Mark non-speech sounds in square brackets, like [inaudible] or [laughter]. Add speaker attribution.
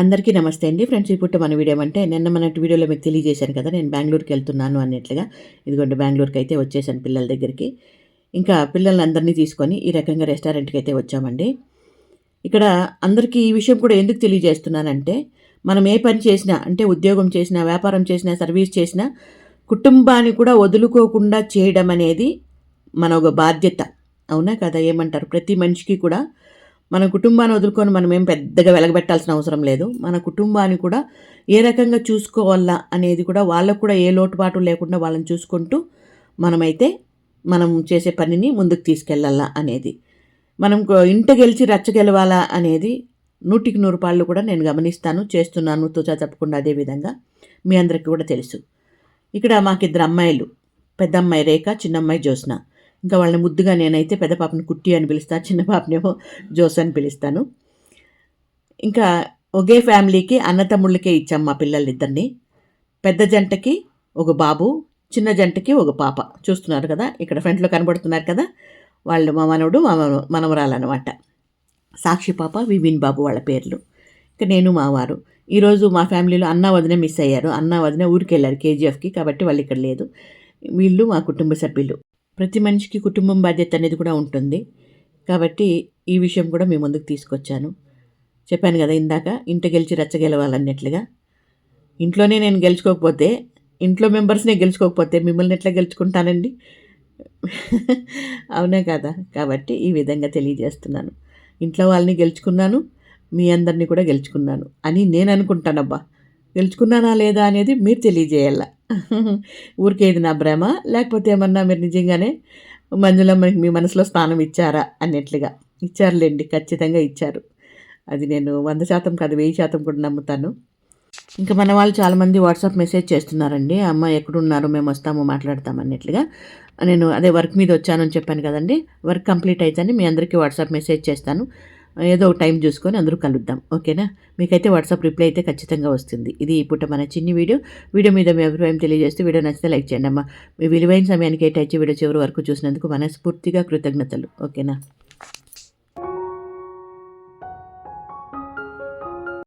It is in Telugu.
Speaker 1: అందరికీ నమస్తే అండి. ఫ్రెండ్స్ ఇప్పుడు మన వీడియో అంటే నిన్న మన వీడియోలో మీకు తెలియజేశాను కదా నేను బెంగళూరుకి వెళ్తున్నాను అన్నట్లుగా. ఇదిగోండి బెంగళూరుకి అయితే వచ్చేసాను పిల్లల దగ్గరికి. ఇంకా పిల్లల్ని అందరినీ తీసుకొని ఈ రకంగా రెస్టారెంట్కి అయితే వచ్చామండి. ఇక్కడ అందరికీ ఈ విషయం కూడా ఎందుకు తెలియజేస్తున్నానంటే మనం ఏ పని చేసినా అంటే ఉద్యోగం చేసినా వ్యాపారం చేసినా సర్వీస్ చేసినా కుటుంబాన్ని కూడా వదులుకోకుండా చేయడం అనేది మన ఒక బాధ్యత. అవునా కదా? ఏమంటారు? ప్రతి మనిషికి కూడా మన కుటుంబాన్ని వదులుకొని మనం ఏం పెద్దగా వెలగబెట్టాల్సిన అవసరం లేదు. మన కుటుంబాన్ని కూడా ఏ రకంగా చూసుకోవాలా అనేది కూడా వాళ్ళకు కూడా ఏ లోటుపాటు లేకుండా వాళ్ళని చూసుకుంటూ మనమైతే మనం చేసే పనిని ముందుకు తీసుకెళ్ళాలా అనేది. మనం ఇంట గెలిచి రచ్చ గెలవాలా అనేది నూటికి నూరు పాళ్ళు కూడా నేను గమనిస్తాను చేస్తున్నాను తోచా తప్పకుండా అదేవిధంగా మీ అందరికీ కూడా తెలుసు. ఇక్కడ మాకిద్దరు అమ్మాయిలు పెద్దమ్మాయి రేఖ చిన్నమ్మాయి జ్యోత్స్న. ఇంకా వాళ్ళని ముద్దుగా నేనైతే పెద్ద పాపని కుట్టి అని పిలుస్తాను చిన్న పాపనేమో జోస్ అని పిలుస్తాను. ఇంకా ఒకే ఫ్యామిలీకి అన్నతమ్ముళ్ళకే ఇచ్చాం మా పిల్లలిద్దరిని. పెద్ద జంటకి ఒక బాబు చిన్న జంటకి ఒక పాప. చూస్తున్నారు కదా ఇక్కడ ఫ్రంట్లో కనబడుతున్నారు కదా వాళ్ళు మా మనవడు మా మనవరాలన్నమాట. సాక్షి పాప వివిన్ బాబు వాళ్ళ పేర్లు. ఇంకా నేను మావారు ఈరోజు మా ఫ్యామిలీలో అన్న వదిన మిస్ అయ్యారు. అన్న వదిన ఊరికి వెళ్ళారు కేజీఎఫ్కి కాబట్టి వాళ్ళు ఇక్కడ లేదు. వీళ్ళు మా కుటుంబ సభ్యులు. ప్రతి మనిషికి కుటుంబం బాధ్యత అనేది కూడా ఉంటుంది. కాబట్టి ఈ విషయం కూడా మీ ముందుకు తీసుకొచ్చాను. చెప్పాను కదా ఇందాక ఇంట గెలిచి రచ్చగెలవాలన్నట్లుగా. ఇంట్లోనే నేను గెలుచుకోకపోతే ఇంట్లో మెంబర్స్నే గెలుచుకోకపోతే మిమ్మల్ని ఎట్లా గెలుచుకుంటానండి? [laughs] అవునే కదా? కాబట్టి ఈ విధంగా తెలియజేస్తున్నాను. ఇంట్లో వాళ్ళని గెలుచుకున్నాను మీ అందరినీ కూడా గెలుచుకున్నాను అని నేను అనుకుంటానబ్బా. గెలుచుకున్నానా లేదా అనేది మీరు తెలియజేయాల? ఊరికేది నా భ్రమ. లేకపోతే ఏమన్నా మీరు నిజంగానే మంజులమ్మకి మీ మనసులో స్థానం ఇచ్చారా అన్నట్లుగా. ఇచ్చారులేండి ఖచ్చితంగా ఇచ్చారు. అది నేను వంద శాతం కాదు వెయ్యి శాతం కూడా నమ్ముతాను. ఇంకా మన వాళ్ళు చాలామంది వాట్సాప్ మెసేజ్ చేస్తున్నారండి. అమ్మ ఎక్కడున్నారు మేము వస్తాము మాట్లాడతాం అన్నట్లుగా. నేను అదే వర్క్ మీద వచ్చానని చెప్పాను కదండి. వర్క్ కంప్లీట్ అయితేనే మీ అందరికీ వాట్సాప్ మెసేజ్ చేస్తాను. ఏదో ఒక టైం చూసుకొని అందరూ కలుద్దాం. ఓకేనా? మీకైతే వాట్సాప్ రిప్లై అయితే ఖచ్చితంగా వస్తుంది. ఇది ఇప్పుడు మన చిన్ని వీడియో. వీడియో మీద మీ అభిప్రాయం తెలియజేస్తే వీడియో నచ్చితే లైక్ చేయండి అమ్మా. మీ విలువైన సమయానికి కేటాయించి వీడియో చివరి వరకు చూసినందుకు మనస్ఫూర్తిగా కృతజ్ఞతలు. ఓకేనా?